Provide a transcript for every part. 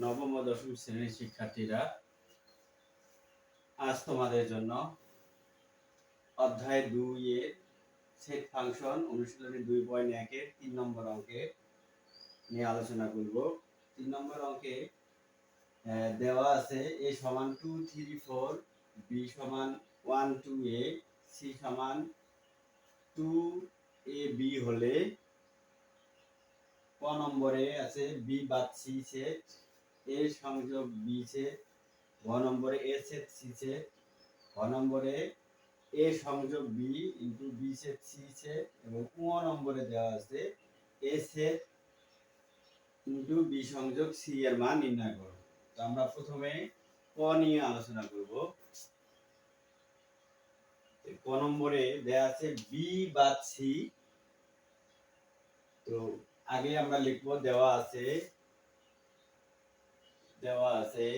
নবম ও দশম শ্রেণির শিক্ষার্থীরা আজ তোমাদের জন্য অধ্যায় দুই এর সেট ফাংশন অনুশীলনী দুই পয়েন্ট একের তিন নম্বর অঙ্কে নিয়ে আলোচনা করব। তিন নম্বর অঙ্কে দেওয়া আছে এ সমান টু থ্রি ফোর বি সমান ওয়ান টু এ সি সমান টু এ বি হলে ক নম্বরে আছে বি বাদ সি সেট এ সংযোগ বি সেট ঘ নম্বরে এ সেট সি সেট ঘ নম্বরে এ সংযোগ B into B set C set এবং ক নম্বরে দেওয়া আছে এ সেট ইন্টু বি সংযোগ সি এর মান নির্ণয় করো। তো আমরা প্রথমে ক নিয়ে আলোচনা করব। ক নম্বরে দেওয়া আছে বি বাদ সি। তো আগে আমরা লিখব দেওয়া আছে দেওয়া আছে।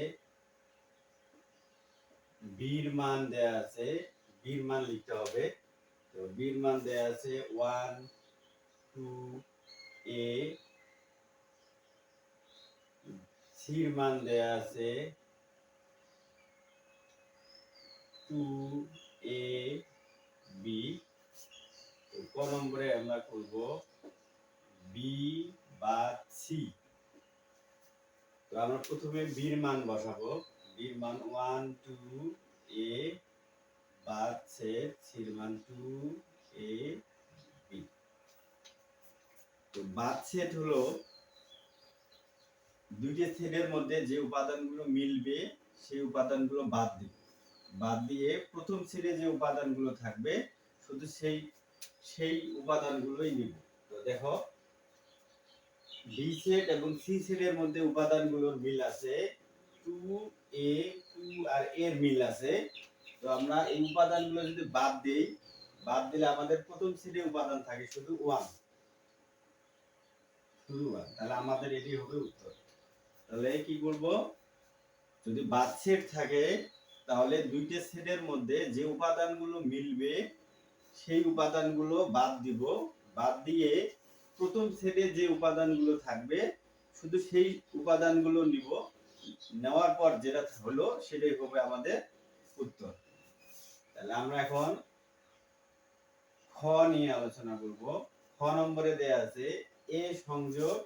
বীর মান দেওয়া আছে। বীর মান লিখতে হবে। তো বীর মান দেওয়া আছে ওয়ান, টু, এ। সির মান দেওয়া আছে টু, এ, বি। ক নম্বরে আমরা করব? বি বা সি। আমরা প্রথমে বীর মান বসাবো। বীর মান ওয়ান টু এ বাদ সির মান টু এ বি তো বাদ সেট হলো দুইটি সেটের মধ্যে যে উপাদানগুলো মিলবে, সেই উপাদানগুলো বাদ দিব। বাদ দিয়ে প্রথম সেটে যে উপাদানগুলো থাকবে, শুধু সেই সেই উপাদানগুলোই নিব। তো দেখো বি সেট এবং সি সেটের মধ্যে উপাদানগুলোর মিল আছে। টু এ টু আর এর মিল আছে। তো আমরা এই উপাদানগুলো যদি বাদ বাদ দিলে আমাদের প্রথম সেটে উপাদান থাকে শুধু ওয়ান শুধু ওয়ান তাহলে আমাদের এটি হবে উত্তর। তাহলে কি করব যদি বাদ সেট থাকে, তাহলে দুইটা সেটের মধ্যে যে উপাদানগুলো মিলবে, সেই উপাদানগুলো বাদ দিব। বাদ দিয়ে প্রথম সেটে যে উপাদানগুলো থাকবে, শুধু সেই উপাদানগুলো নিব। নেওয়ার পর যেটা হলো, সেটাই হবে আমাদের উত্তর। তাহলে আমরা এখন খ নিয়ে আলোচনা করব। খ নম্বরে দেয়া আছে, এ সংযোগ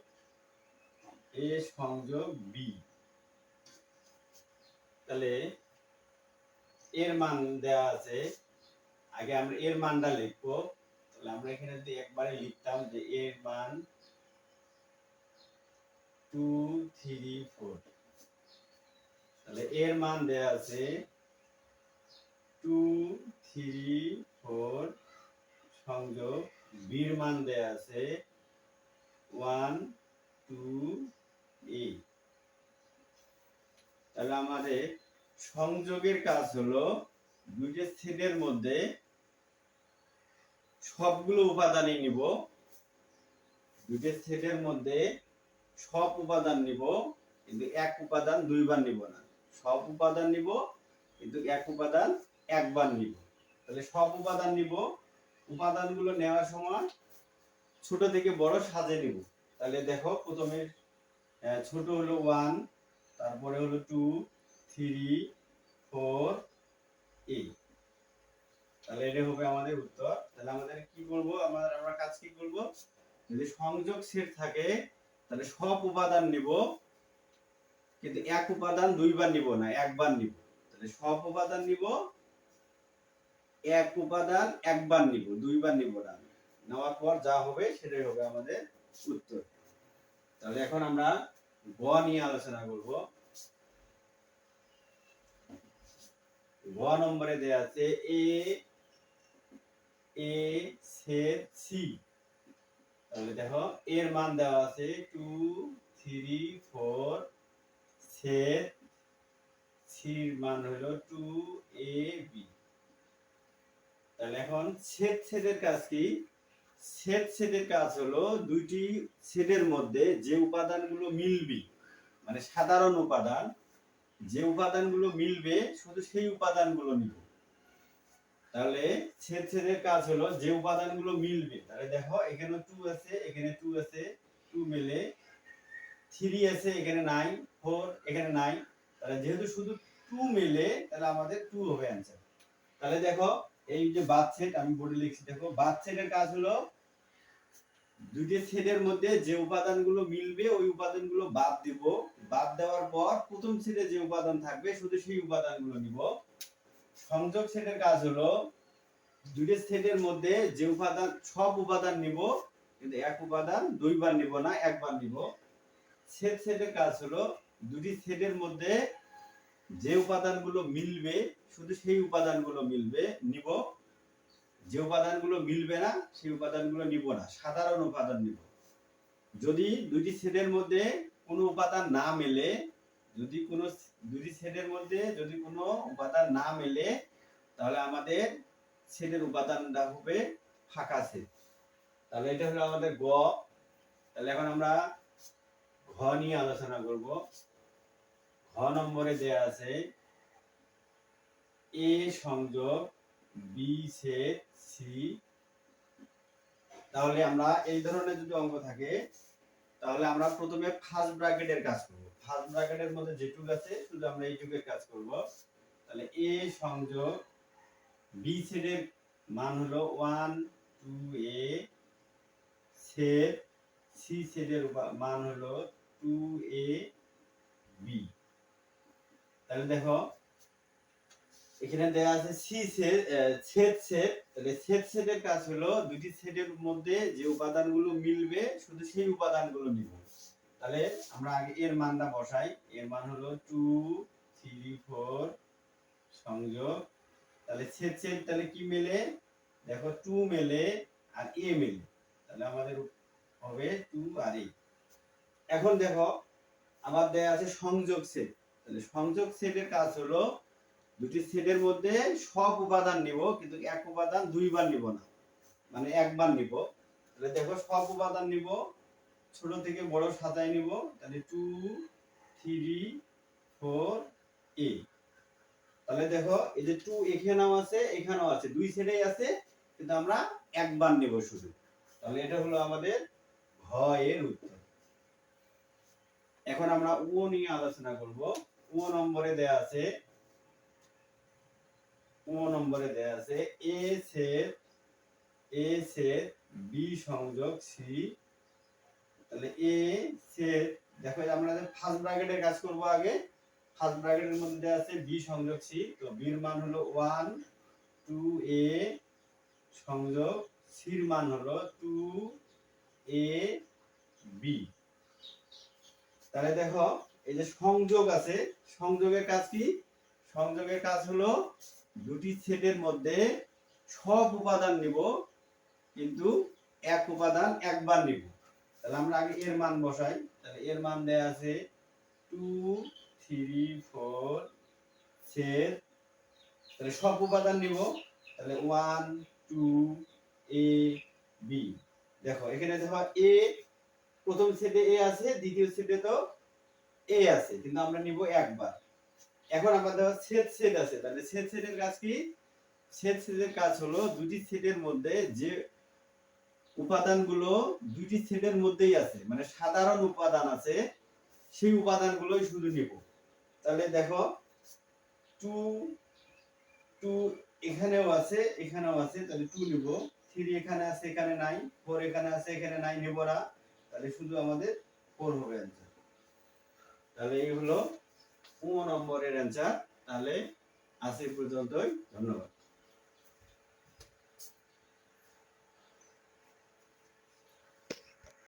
এ সংযোগ বি তাহলে এর মান দেয়া আছে, আগে আমরা এর মানটা লিখব। তাহলে আমরা এখানে যদি একবারে লিখতাম যে এর মান টু থ্রি ফোর তাহলে এর মান আছে টু থ্রি ফোর সংযোগ বির মান দেয়া আছে ওয়ান টু এইট তাহলে আমাদের সংযোগের কাজ হলো দুইটা সেটের মধ্যে সবগুলো উপাদানই নিব। দুইটা সেটের মধ্যে সব উপাদান নিব, কিন্তু এক উপাদান দুইবার নিব না। সব উপাদান নিব, কিন্তু এক উপাদান একবার নিব। তাহলে সব উপাদান নিব। উপাদানগুলো নেওয়ার সময় ছোট থেকে বড় সাজে নিব। তাহলে দেখো, প্রথমে ছোট হলো ওয়ান, তারপরে হলো টু, থ্রি, ফোর, এইট। তাহলে এটা হবে আমাদের উত্তর। তাহলে আমাদের কি করব আমাদের আমরা কাজ কি করব? যদি সংযোগ সেট থাকে, তাহলে সব উপাদান নিব। কিন্তু এক উপাদান দুইবার নিব না, একবার নিব। তাহলে সব উপাদান নিব, এক উপাদান একবার নিব, দুইবার নিব না। নেওয়ার পর যা হবে সেটাই হবে আমাদের উত্তর। তাহলে এখন আমরা গ নিয়ে আলোচনা করব। গ নম্বরে দেয়া আছে এ এ সেট সি তাহলে দেখো, এর মান দেওয়া আছে টু থ্রি ফোর সেট সির মান হলো টু এ বি তাহলে এখন কাজ কি? কাজ হলো দুইটি সেটের মধ্যে যে উপাদানগুলো মিলবে মানে সাধারণ উপাদান, যে উপাদানগুলো মিলবে, শুধু সেই উপাদানগুলো নিব। তাহলে ছেদ ছেদের কাজ হলো যে উপাদানগুলো মিলবে, তাহলে দেখো এখানে টু আছে, এখানে টু আছে টু মিলে থ্রি আছে, এখানে নাই ফোর এখানে নাই তাহলে যেহেতু শুধু টু মেলে তাহলে আমাদের টু হবে অ্যান্সার তাহলে দেখো এই যে বাদ সেট আমি বোর্ডে লিখছি, দেখো বাদ সেটের কাজ হলো দুইটি ছেদের মধ্যে যে উপাদানগুলো মিলবে, ওই উপাদানগুলো বাদ দিব। বাদ দেওয়ার পর প্রথম সেটে যে উপাদান থাকবে, শুধু সেই উপাদানগুলো নিব। সংযোগ সেটের কাজ হলো দুইটি সেটের মধ্যে যে উপাদান, সব উপাদান নিব, কিন্তু এক উপাদান দুইবার নিব না, একবার নিব। সেট সেটের কাজ হলো দুটি সেটের মধ্যে যে উপাদানগুলো মিলবে, শুধু সেই উপাদানগুলো মিলবে, নিব। যে উপাদানগুলো মিলবে না, সেই উপাদানগুলো নিব না, সাধারণ উপাদান নিব। যদি দুটি সেটের মধ্যে কোনো উপাদান না মেলে যদি কোনো দুটি সেটের মধ্যে যদি কোনো উপাদান না মেলে, তাহলে আমাদের সেটের উপাদানটা হবে ফাঁকা সেট তাহলে এটা হলো আমাদের গ। তাহলে এখন আমরা ঘ নিয়ে আলোচনা করব। ঘ নম্বরে দেয়া আছে, এ সংযোগ বি সেট সি। তাহলে আমরা এই ধরনের যদি অঙ্ক থাকে, তাহলে আমরা প্রথমে ফার্স্ট ব্র্যাকেটের কাজ করব। ফার্স্ট ব্র্যাকেটের মধ্যে যেটুকু আছে, শুধু আমরা এইটুকের কাজ করব। তাহলে এ সংযোগ বি সেটের মান হলো one two A set C সেটের মান হলো টু এ বি তাহলে দেখো, এখানে দেয়া আছে সি সেট সেট সেট তাহলে সেট সেটের কাজ হলো দুটি সেটের মধ্যে যে উপাদানগুলো মিলবে, শুধু সেই উপাদানগুলো নিব তাহলে আমরা আগে এর মানটা বসাই। এর মান হলো টু থ্রি ফোর সংযোগ। তাহলে সেট সেট তাহলে কি মেলে? দেখো টু মেলে আর এ মেলে। তাহলে আমাদের হবে টু আর এ এখন দেখো আমার দেয়া আছে সংযোগ সেট তাহলে সংযোগ সেটের কাজ হলো দুটি সেটের মধ্যে সব উপাদান নিব, কিন্তু এক উপাদান দুইবার নিব না। মানে একবার নিব। তাহলে দেখো সব উপাদান নিব। ছোট থেকে বড় সাজায় নিব। তাহলে টু থ্রি ফোর এ তাহলে দেখো, এই যে টু এখানেও আছে এখানেও আছে। দুই সেটেই আছে, কিন্তু আমরা একবার নেব শুধু। তাহলে এটা হলো আমাদের ঘ এর উত্তর। এখন আমরা ও নিয়ে আলোচনা করব। ও নম্বরে দেয়া আছে, ও নম্বরে দেয়া আছে A set A set B সংযোগ সি তাহলে এ সেট দেখো আমরা ফার্স্ট ব্র্যাকেটের কাজ করব আগে ফার্স্ট ব্র্যাকেটের মধ্যে আছে বি সংযোগ সি তো বির মান হলো ওয়ান টু এ সংযোগ সির মান হলো টু এ বি তাহলে দেখো, এই যে সংযোগ আছে, সংযোগের কাজ কি? সংযোগের কাজ হলো দুটি সেটের মধ্যে সব উপাদান নিব, কিন্তু এক উপাদান একবার নিব। তাহলে আমরা আগে এর মান বসাই। তাহলে এর মান দেয়া আছে টু থ্রি ফোর সেট তাহলে সব উপাদান নিব। তাহলে ওয়ান টু এ বি দেখো, এখানে দেখো এ প্রথম সেটে এ আছে, দ্বিতীয় সেটে তো এ আছে, কিন্তু আমরা নিব একবার। এখন আমাদের সেট সেট আছে। তাহলে সেট সেটের কাজ কি? সেট সেটের কাজ হলো দুটি সেটের মধ্যে যে উপাদানগুলো দুটি সেটের মধ্যেই আছে। মানে সাধারণ উপাদান আছে, সেই উপাদানগুলোই শুধু নিব। তাহলে দেখো টু টু এখানেও আছে এখানেও আছে, তাহলে টু নিব। থ্রি এখানে আছে, এখানে নাই ফোর এখানে আছে, এখানে নাই নিব না। তাহলে শুধু আমাদের ফোর হবে অ্যান্সার তাহলে এই হলো ও নম্বরের অ্যান্সার তাহলে আজ পর্যন্তই, ধন্যবাদ।